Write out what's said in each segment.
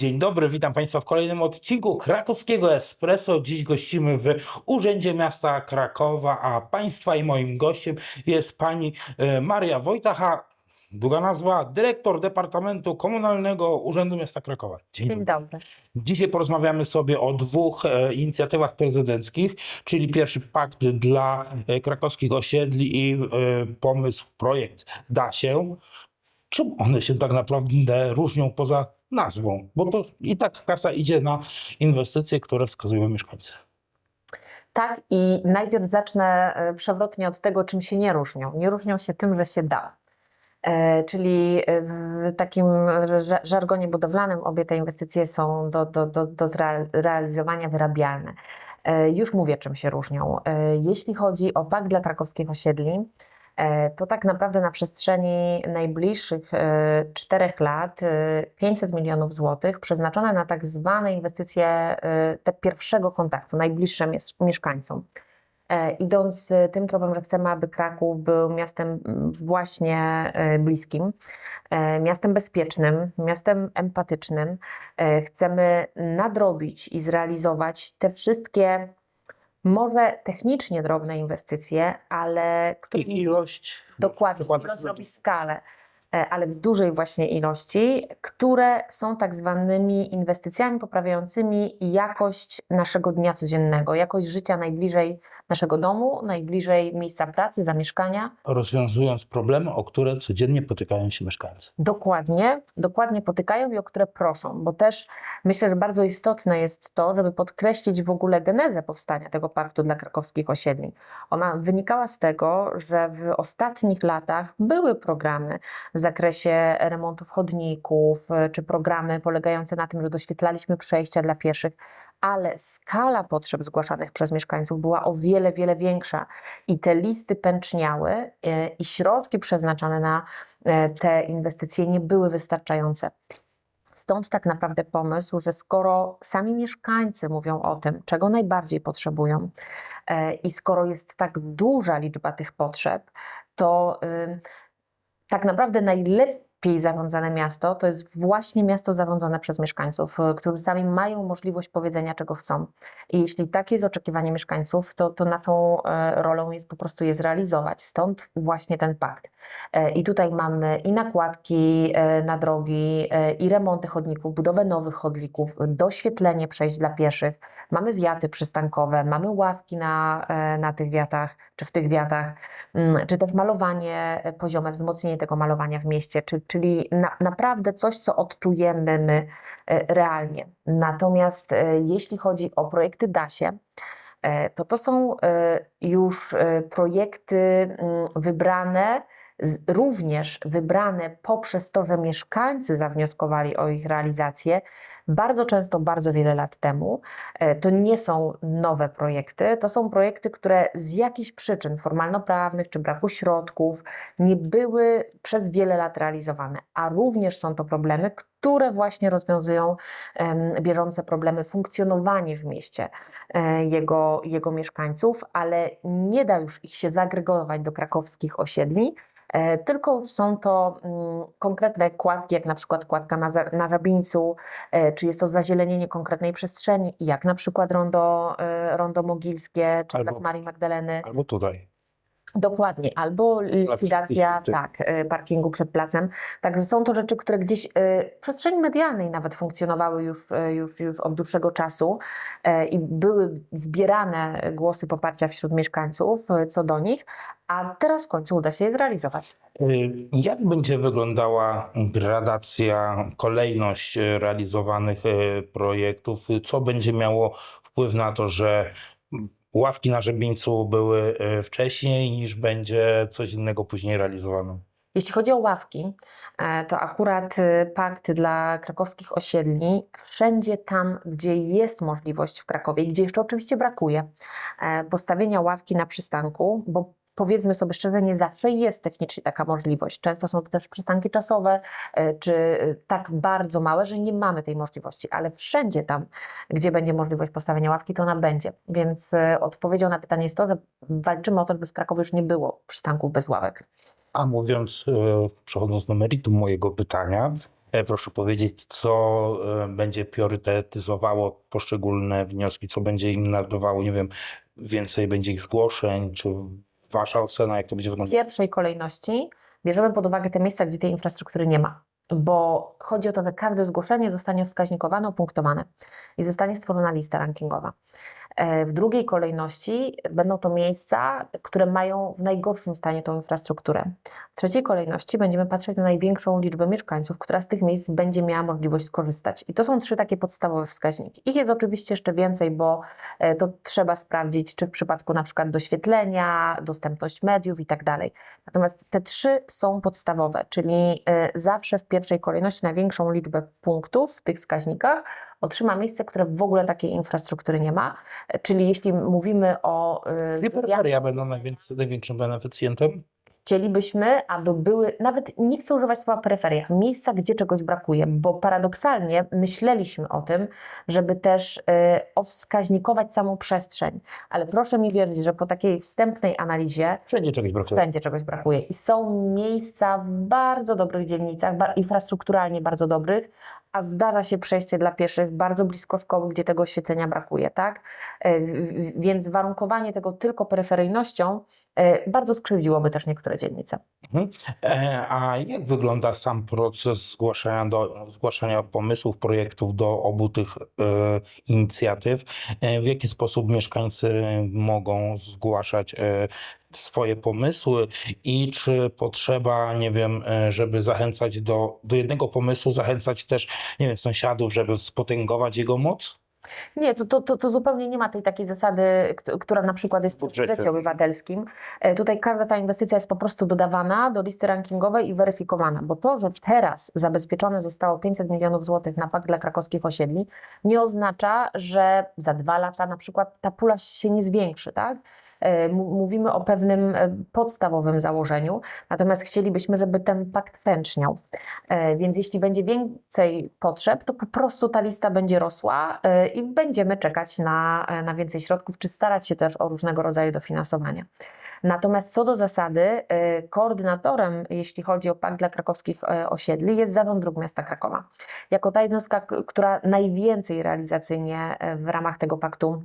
Dzień dobry, witam Państwa w kolejnym odcinku krakowskiego Espresso. Dziś gościmy w Urzędzie Miasta Krakowa, a Państwa i moim gościem jest Pani e, Maria Wojtacha, długa nazwa, dyrektor Departamentu Komunalnego Urzędu Miasta Krakowa. Dzień Dzień dobry. Dzisiaj porozmawiamy sobie o dwóch e, inicjatywach prezydenckich, czyli pierwszy pakt dla e, krakowskich osiedli i e, pomysł, projekt Da się. Czym one się tak naprawdę różnią poza nazwą? Bo to i tak kasa idzie na inwestycje, które wskazują mieszkańcy. Tak, i najpierw zacznę e, przewrotnie od tego, czym się nie różnią. Nie różnią się tym, że się da. E, czyli e, w takim ża- żargonie budowlanym obie te inwestycje są do, do, do, do zrealizowania wyrabialne. Już mówię, czym się różnią. Jeśli chodzi o pakt dla krakowskich osiedli, to tak naprawdę na przestrzeni najbliższych e, czterech lat e, 500 milionów złotych przeznaczone na tak zwane inwestycje e, te pierwszego kontaktu, najbliższe mies- mieszkańcom. E, Idąc e, tym tropem, że chcemy, aby Kraków był miastem właśnie e, bliskim, e, miastem bezpiecznym, miastem empatycznym, e, chcemy nadrobić i zrealizować te wszystkie może technicznie drobne inwestycje, ale Ich ilość. Dokładnie, to zrobi skalę, ale w dużej właśnie ilości, które są tak zwanymi inwestycjami poprawiającymi jakość naszego dnia codziennego, jakość życia najbliżej naszego domu, najbliżej miejsca pracy, zamieszkania. Rozwiązując problemy, o które codziennie potykają się mieszkańcy. Dokładnie, dokładnie potykają i o które proszą, bo też myślę, że bardzo istotne jest to, żeby podkreślić w ogóle genezę powstania tego paktu dla krakowskich osiedli. Ona wynikała z tego, że w ostatnich latach były programy w zakresie remontów chodników, e, czy programy polegające na tym, że doświetlaliśmy przejścia dla pieszych, ale skala potrzeb zgłaszanych przez mieszkańców była o wiele, wiele większa i te listy pęczniały e, i środki przeznaczone na e, te inwestycje nie były wystarczające. Stąd tak naprawdę pomysł, że skoro sami mieszkańcy mówią o tym, czego najbardziej potrzebują, i skoro jest tak duża liczba tych potrzeb, to tak naprawdę najlepiej zarządzane miasto to jest właśnie miasto zarządzane przez mieszkańców, y, którzy sami mają możliwość powiedzenia, czego chcą. I jeśli takie jest oczekiwanie mieszkańców, to, to naszą e, rolą jest po prostu je zrealizować. Stąd właśnie ten pakt. E, I tutaj mamy i nakładki e, na drogi, e, i remonty chodników, budowę nowych chodników, doświetlenie przejść dla pieszych. Mamy wiaty przystankowe, mamy ławki na, e, na tych wiatach, czy w tych wiatach, mm, czy też malowanie e, poziome, wzmocnienie tego malowania w mieście, czy, czyli na, naprawdę coś, co odczujemy my e, realnie. Natomiast e, jeśli chodzi o projekty DASie, e, to to są już projekty mm, wybrane, również wybrane poprzez to, że mieszkańcy zawnioskowali o ich realizację bardzo często, bardzo wiele lat temu. E, To nie są nowe projekty, to są projekty, które z jakichś przyczyn formalno-prawnych czy braku środków nie były przez wiele lat realizowane, a również są to problemy, które właśnie rozwiązują bieżące problemy funkcjonowania w mieście e, jego, jego mieszkańców, ale nie da już ich się zagregować do krakowskich osiedli, tylko są to mm, konkretne kładki, jak na przykład kładka na, na Rabińcu, e, czy jest to zazielenienie konkretnej przestrzeni, jak na przykład rondo, e, rondo mogilskie, czy Albo- plac Marii Magdaleny. Albo tutaj. Dokładnie, albo likwidacja tak, e, parkingu przed placem. Także są to rzeczy, które gdzieś e, w przestrzeni medialnej nawet funkcjonowały już, e, już, już od dłuższego czasu i były zbierane głosy poparcia wśród mieszkańców co do nich, a teraz w końcu uda się je zrealizować. Y, Jak będzie wyglądała gradacja, kolejność y, realizowanych y, projektów? Co będzie miało wpływ na to, że ławki na Żebińcu były y, wcześniej niż będzie coś innego później realizowane? Jeśli chodzi o ławki, e, to akurat e, pakt dla krakowskich osiedli, wszędzie tam, gdzie jest możliwość w Krakowie, gdzie jeszcze oczywiście brakuje e, postawienia ławki na przystanku, bo powiedzmy sobie szczerze, nie zawsze jest technicznie taka możliwość. Często są to też przystanki czasowe, e, czy e, tak bardzo małe, że nie mamy tej możliwości, ale wszędzie tam, gdzie będzie możliwość postawienia ławki, to ona będzie. Więc e, odpowiedzią na pytanie jest to, że walczymy o to, żeby w Krakowie już nie było przystanków bez ławek. A mówiąc, przechodząc do meritum mojego pytania, Proszę powiedzieć, co będzie priorytetyzowało poszczególne wnioski, co będzie im nadawało, nie wiem, więcej będzie ich zgłoszeń, czy wasza ocena, jak to będzie W wyglądać? pierwszej kolejności bierzemy pod uwagę te miejsca, gdzie tej infrastruktury nie ma. Bo chodzi o to, że każde zgłoszenie zostanie wskaźnikowane, opunktowane i zostanie stworzona lista rankingowa. E, W drugiej kolejności będą to miejsca, które mają w najgorszym stanie tą infrastrukturę. W trzeciej kolejności będziemy patrzeć na największą liczbę mieszkańców, która z tych miejsc będzie miała możliwość skorzystać. I to są trzy takie podstawowe wskaźniki. Ich jest oczywiście jeszcze więcej, bo e, to trzeba sprawdzić, czy w przypadku na przykład doświetlenia, dostępność mediów i tak dalej. Natomiast te trzy są podstawowe, czyli e, zawsze w pierwszej kolejności największą liczbę punktów w tych wskaźnikach otrzyma miejsce, które w ogóle takiej infrastruktury nie ma. Czyli jeśli mówimy o wywiadach, peryferia będą największym beneficjentem? Chcielibyśmy, aby były, nawet nie chcę używać słowa peryferia, miejsca, gdzie czegoś brakuje, bo paradoksalnie myśleliśmy o tym, żeby też y, owskaźnikować samą przestrzeń, ale proszę mi wierzyć, że po takiej wstępnej analizie Wszędzie czegoś brakuje. wszędzie czegoś brakuje i są miejsca w bardzo dobrych dzielnicach, infrastrukturalnie bardzo dobrych, a zdarza się przejście dla pieszych bardzo blisko szkoły, gdzie tego oświetlenia brakuje, tak? W- Więc warunkowanie tego tylko peryferyjnością e, bardzo skrzywdziłoby też niektóre dzielnice. Mhm. E, A jak wygląda sam proces zgłaszania, do, zgłaszania pomysłów, projektów do obu tych e, inicjatyw? E, w jaki sposób mieszkańcy mogą zgłaszać e, swoje pomysły i czy potrzeba, nie wiem, e, żeby zachęcać do, do jednego pomysłu, zachęcać też, nie wiem, sąsiadów, żeby spotęgować jego moc? Nie, to, to, to, to zupełnie nie ma tej takiej zasady, kt- która na przykład jest w budżecie. budżecie obywatelskim. E, Tutaj każda ta inwestycja jest po prostu dodawana do listy rankingowej i weryfikowana, bo to, że teraz zabezpieczone zostało 500 milionów złotych na pakt dla krakowskich osiedli, nie oznacza, że za dwa lata na przykład ta pula się nie zwiększy, tak? E, Mówimy o pewnym e, podstawowym założeniu, natomiast chcielibyśmy, żeby ten pakt pęczniał. E, Więc jeśli będzie więcej potrzeb, to po prostu ta lista będzie rosła i będziemy czekać na, na więcej środków, czy starać się też o różnego rodzaju dofinansowanie. Natomiast co do zasady, koordynatorem, jeśli chodzi o Pakt dla Krakowskich Osiedli, jest Zarząd Dróg Miasta Krakowa. Jako ta jednostka, która najwięcej realizacyjnie w ramach tego paktu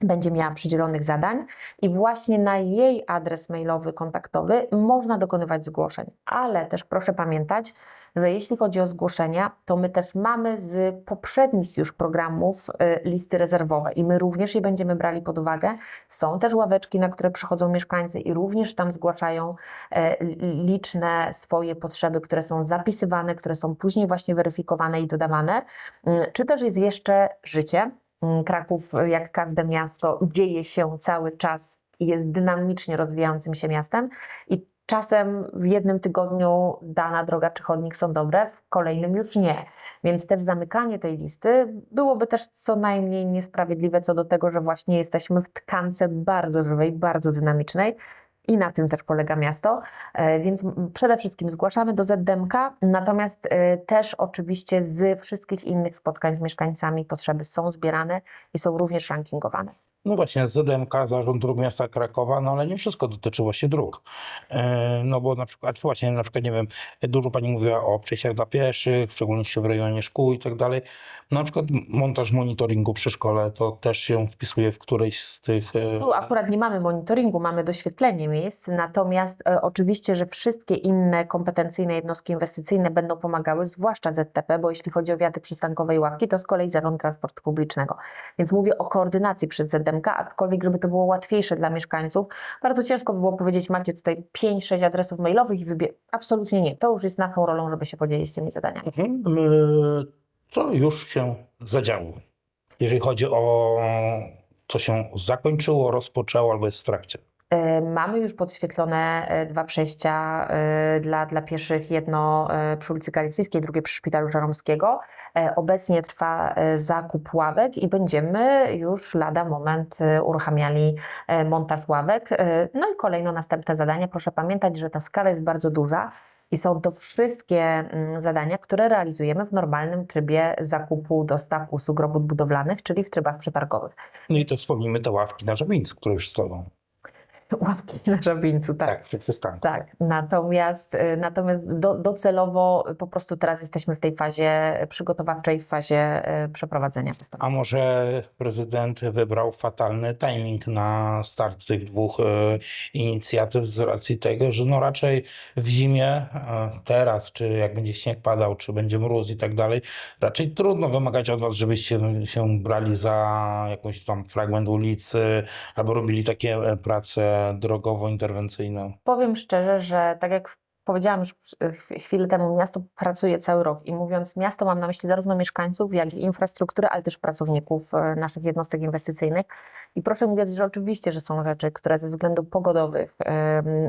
będzie miała przydzielonych zadań i właśnie na jej adres mailowy, kontaktowy można dokonywać zgłoszeń. Ale też proszę pamiętać, że jeśli chodzi o zgłoszenia, to my też mamy z poprzednich już programów y, listy rezerwowe i my również je będziemy brali pod uwagę. Są też ławeczki, na które przychodzą mieszkańcy i również tam zgłaszają li- liczne swoje potrzeby, które są zapisywane, które są później właśnie weryfikowane i dodawane. Mm, Czy też jest jeszcze życie? Mm, Kraków, jak każde miasto, dzieje się cały czas i jest dynamicznie rozwijającym się miastem i czasem w jednym tygodniu dana droga czy chodnik są dobre, w kolejnym już nie. Więc też zamykanie tej listy byłoby też co najmniej niesprawiedliwe co do tego, że właśnie jesteśmy w tkance bardzo żywej, bardzo dynamicznej. I na tym też polega miasto, E, więc przede wszystkim zgłaszamy do ZDMK, natomiast e, też oczywiście z wszystkich innych spotkań z mieszkańcami potrzeby są zbierane i są również rankingowane. No właśnie, ZDMK, Zarząd Dróg Miasta Krakowa, no ale nie wszystko dotyczy właśnie dróg. E, No bo na przykład, czy właśnie na przykład, nie wiem, dużo Pani mówiła o przejściach dla pieszych, w szczególności w rejonie szkół i tak dalej. No na przykład montaż monitoringu przy szkole, to też się wpisuje w którejś z tych... e, Tu akurat nie mamy monitoringu, mamy doświetlenie miejsc, natomiast e, oczywiście, że wszystkie inne kompetencyjne jednostki inwestycyjne będą pomagały, zwłaszcza ZTP, bo jeśli chodzi o wiaty przystankowe i łapki, to z kolei Zarząd Transportu Publicznego. Więc mówię o koordynacji przez ZDMK, aczkolwiek, żeby to było łatwiejsze dla mieszkańców, bardzo ciężko by było powiedzieć, macie tutaj 5-6 adresów mailowych i wybie... Absolutnie nie. To już jest naszą rolą, żeby się podzielić tymi zadaniami. Mhm. Co już się zadziało? Jeżeli chodzi o co się zakończyło, rozpoczęło albo jest w trakcie. E, Mamy już podświetlone e, dwa przejścia e, dla, dla pieszych, jedno przy ulicy Galicyjskiej, drugie przy Szpitalu Żeromskiego. E, Obecnie trwa zakup ławek i będziemy już lada moment uruchamiali montaż ławek. No i kolejno następne zadania. Proszę pamiętać, że ta skala jest bardzo duża. I są to wszystkie mm, zadania, które realizujemy w normalnym trybie zakupu, dostaw, usług robót budowlanych, czyli w trybach przetargowych. No i to wspomnimy te ławki na Żabińsk, które już stoją. Łapki na żabińcu, tak. Tak, przy przystanku. Tak, natomiast, y, natomiast do, docelowo po prostu teraz jesteśmy w tej fazie przygotowawczej, w fazie y, przeprowadzenia A może prezydent wybrał fatalny timing na start tych dwóch inicjatyw z racji tego, że no raczej w zimie, teraz, czy jak będzie śnieg padał, czy będzie mróz i tak dalej, raczej trudno wymagać od was, żebyście się brali za jakąś tam fragment ulicy albo robili takie e, prace drogowo-interwencyjne. Powiem szczerze, że tak jak powiedziałam już ch- chwilę temu, miasto pracuje cały rok i mówiąc miasto mam na myśli zarówno mieszkańców, jak i infrastrukturę, ale też pracowników e, naszych jednostek inwestycyjnych. I proszę mi wierzyć, że oczywiście, że są rzeczy, które ze względów pogodowych,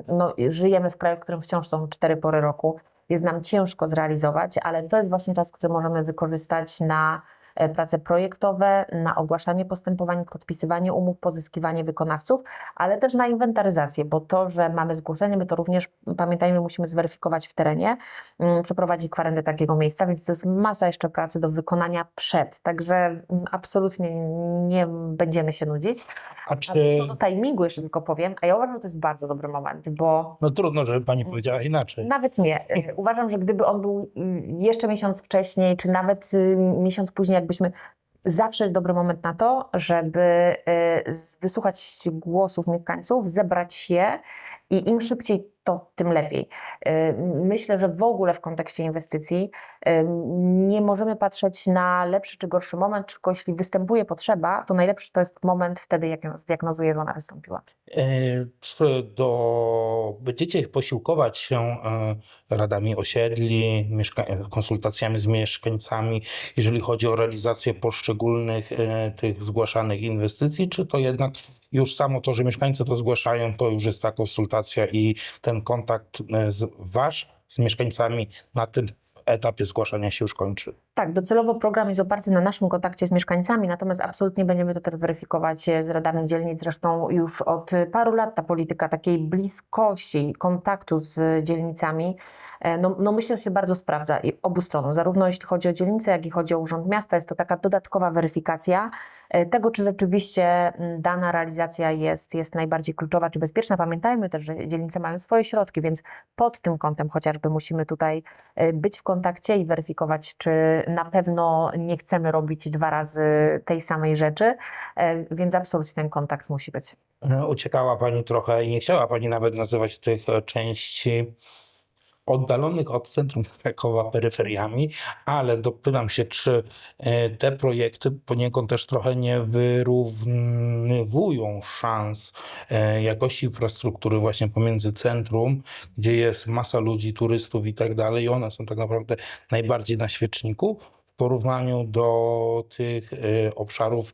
no, żyjemy w kraju, w którym wciąż są cztery pory roku, jest nam ciężko zrealizować, ale to jest właśnie czas, który możemy wykorzystać na e, prace projektowe, na ogłaszanie postępowań, podpisywanie umów, pozyskiwanie wykonawców, ale też na inwentaryzację, bo to, że mamy zgłoszenie, my to również, pamiętajmy, musimy zweryfikować w terenie, mm, przeprowadzić kwerendę takiego miejsca, więc to jest masa jeszcze pracy do wykonania przed, także mm, absolutnie nie będziemy się nudzić. A A czy... co do timingu jeszcze tylko powiem, a ja uważam, że to jest bardzo dobry moment, bo No trudno, żeby pani powiedziała inaczej. nawet nie. Y, Uważam, że gdyby on był y, jeszcze miesiąc wcześniej, czy nawet y, miesiąc później, jakbyśmy. Zawsze jest dobry moment na to, żeby y, wysłuchać głosów mieszkańców, zebrać je i im szybciej, to tym lepiej. Y, Myślę, że w ogóle w kontekście inwestycji y, nie możemy patrzeć na lepszy czy gorszy moment, tylko jeśli występuje potrzeba, to najlepszy to jest moment wtedy, jak ją zdiagnozuję, że ona wystąpiła. E, Czy do, będziecie posiłkować się e, radami osiedli, mieszka- konsultacjami z mieszkańcami, jeżeli chodzi o realizację poszczególnych e, tych zgłaszanych inwestycji, czy to jednak już samo to, że mieszkańcy to zgłaszają, to już jest ta konsultacja i ten kontakt e, z wasz z mieszkańcami na tym etapie zgłaszania się już kończy? Tak, docelowo program jest oparty na naszym kontakcie z mieszkańcami, natomiast absolutnie będziemy to też weryfikować e, z radami dzielnic. Zresztą już od paru lat ta polityka takiej bliskości, kontaktu z dzielnicami, e, no, no myślę, że się bardzo sprawdza i obu stronom, zarówno jeśli chodzi o dzielnicę, jak i chodzi o Urząd Miasta. Jest to taka dodatkowa weryfikacja e, tego, czy rzeczywiście dana realizacja jest, jest najbardziej kluczowa, czy bezpieczna. Pamiętajmy też, że dzielnice mają swoje środki, więc pod tym kątem chociażby musimy tutaj być w kontakcie i weryfikować, czy na pewno nie chcemy robić dwa razy tej samej rzeczy, e, więc absolutnie ten kontakt musi być. E, Uciekała Pani trochę i nie chciała Pani nawet nazywać tych e, części oddalonych od centrum Krakowa peryferiami, ale dopytam się, czy e, te projekty poniekąd też trochę nie wyrównywują szans e, jakości infrastruktury właśnie pomiędzy centrum, gdzie jest masa ludzi, turystów i tak dalej, i one są tak naprawdę najbardziej na świeczniku w porównaniu do tych e, obszarów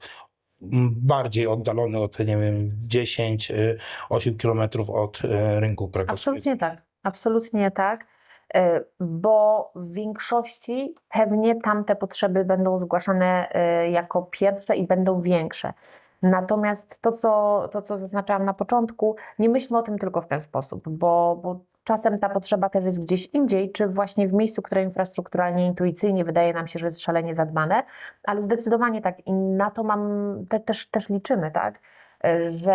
bardziej oddalony od, nie wiem, 10, y, 8 kilometrów od rynku krakowskiego. Absolutnie tak, absolutnie tak, e, bo w większości pewnie tamte potrzeby będą zgłaszane e, jako pierwsze i będą większe. Natomiast to, co, to, co zaznaczałam na początku, nie myślmy o tym tylko w ten sposób, bo, bo czasem ta potrzeba też jest gdzieś indziej, czy właśnie w miejscu, które infrastrukturalnie, intuicyjnie wydaje nam się, że jest szalenie zadbane, ale zdecydowanie tak i na to mam, te, też, też liczymy, tak? Że,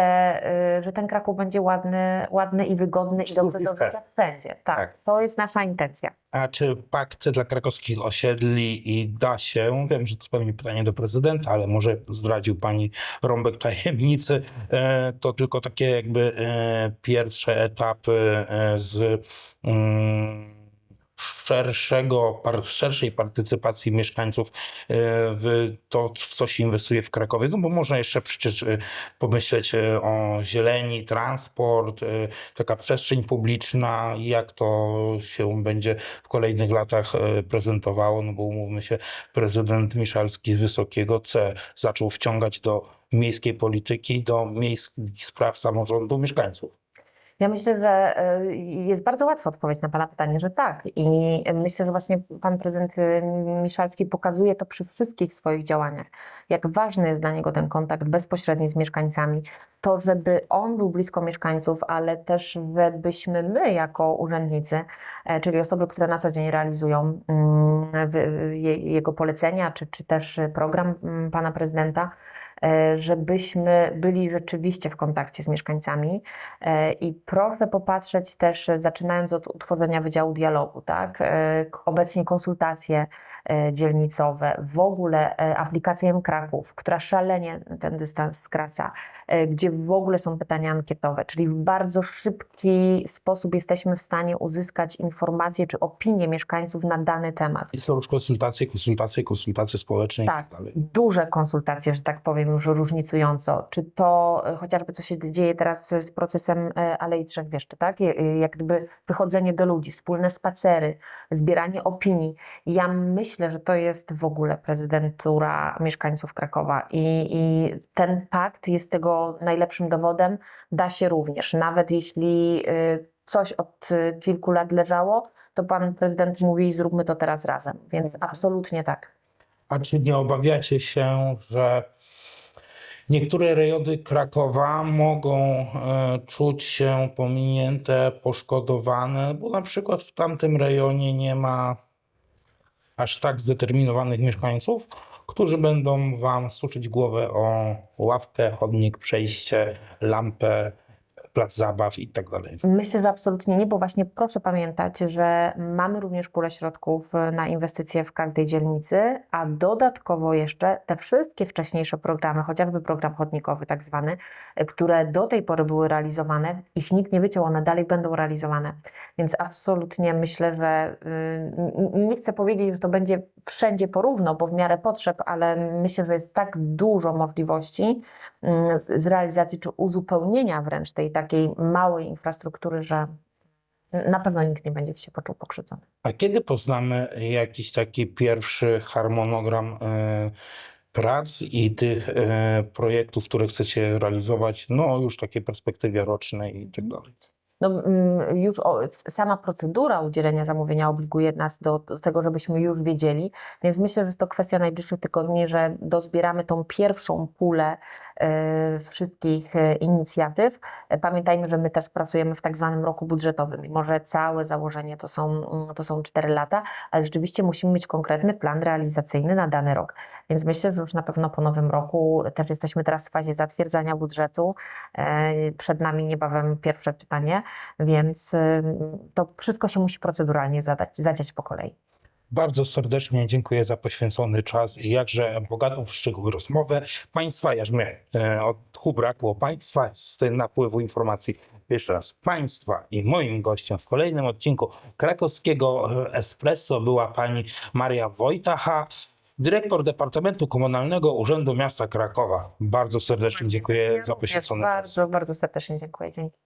e, że ten Kraków będzie ładny, ładny i wygodny i dobry do życia wszędzie. Tak, Tak. to jest nasza intencja. A czy pakt dla krakowskich osiedli i da się, wiem, że to pewnie pytanie do prezydenta, ale może zdradził pani rąbek tajemnicy, e, to tylko takie jakby e, pierwsze etapy e, z mm, szerszego, szerszej partycypacji mieszkańców e, w to, w co się inwestuje w Krakowie, no bo można jeszcze przecież e, pomyśleć e, o zieleni, transport, taka przestrzeń publiczna, jak to się będzie w kolejnych latach prezentowało, no bo umówmy się, prezydent Miszalski Wysokiego C zaczął wciągać do miejskiej polityki, do miejskich spraw samorządu mieszkańców. Ja myślę, że y, jest bardzo łatwo odpowiedzieć na Pana pytanie, że tak. I myślę, że właśnie Pan Prezydent y, Miszalski pokazuje to przy wszystkich swoich działaniach, jak ważny jest dla niego ten kontakt bezpośredni z mieszkańcami. To, żeby on był blisko mieszkańców, ale też żebyśmy my jako urzędnicy, e, czyli osoby, które na co dzień realizują mm, jego polecenia, czy, czy też program mm, Pana Prezydenta, e, żebyśmy byli rzeczywiście w kontakcie z mieszkańcami e, i proszę popatrzeć też, e, zaczynając od utworzenia Wydziału Dialogu, tak? E, Obecnie konsultacje e, dzielnicowe, w ogóle e, aplikacja M Kraków, która szalenie ten dystans skraca, e, gdzie w ogóle są pytania ankietowe, czyli w bardzo szybki sposób jesteśmy w stanie uzyskać informacje czy opinie mieszkańców na dany temat. I są już konsultacje, konsultacje, konsultacje społeczne i Tak, tak dalej. duże konsultacje, że tak powiem, już różnicująco. Czy to e, chociażby co się dzieje teraz z procesem e, Alei Trzech Wieszczy, tak? E, Jak gdyby wychodzenie do ludzi, wspólne spacery, zbieranie opinii. Ja myślę, że to jest w ogóle prezydentura mieszkańców Krakowa i, i ten pakt jest tego najlepszym dowodem. Da się również, nawet jeśli coś od kilku lat leżało, to pan prezydent mówi, zróbmy to teraz razem. Więc absolutnie tak. A czy nie obawiacie się, że niektóre rejony Krakowa mogą e, czuć się pominięte, poszkodowane, bo na przykład w tamtym rejonie nie ma aż tak zdeterminowanych mieszkańców, którzy będą wam suczyć głowę o ławkę, chodnik, przejście, lampę, plac zabaw i tak dalej. Myślę, że absolutnie nie, bo właśnie proszę pamiętać, że mamy również pulę środków e, na inwestycje w każdej dzielnicy, a dodatkowo jeszcze te wszystkie wcześniejsze programy, chociażby program chodnikowy tak zwany, e, które do tej pory były realizowane, ich nikt nie wyciął, one dalej będą realizowane. Więc absolutnie myślę, że n- nie chcę powiedzieć, że to będzie wszędzie porówno, bo w miarę potrzeb, ale myślę, że jest tak dużo możliwości mm, z realizacji czy uzupełnienia wręcz tej takiej małej infrastruktury, że na pewno nikt nie będzie się poczuł pokrzywdzony. A kiedy poznamy jakiś taki pierwszy harmonogram e, prac i tych e, projektów, które chcecie realizować, no już w takiej perspektywie rocznej i tak dalej? No, mm, już o, sama procedura udzielenia zamówienia obliguje nas do, do tego, żebyśmy już wiedzieli, więc myślę, że jest to kwestia najbliższych tygodni, że dozbieramy tą pierwszą pulę e, wszystkich e, inicjatyw. E, Pamiętajmy, że my też pracujemy w tak zwanym roku budżetowym, mimo że całe założenie to są, mm, to są 4 lata, ale rzeczywiście musimy mieć konkretny plan realizacyjny na dany rok. Więc myślę, że już na pewno po nowym roku też jesteśmy teraz w fazie zatwierdzania budżetu. Przed nami niebawem pierwsze czytanie, więc y, to wszystko się musi proceduralnie zadać, zadziać po kolei. Bardzo serdecznie dziękuję za poświęcony czas i jakże bogatą w szczegóły rozmowę. Państwa, aż mnie od tchu brakło Państwa z tym napływu informacji. Jeszcze raz Państwa i moim gościem w kolejnym odcinku krakowskiego e, Espresso była pani Maria Wojtacha, dyrektor Departamentu Komunalnego Urzędu Miasta Krakowa. Bardzo serdecznie dziękuję za poświęcony czas. Bardzo, bardzo serdecznie dziękuję. Dzięki.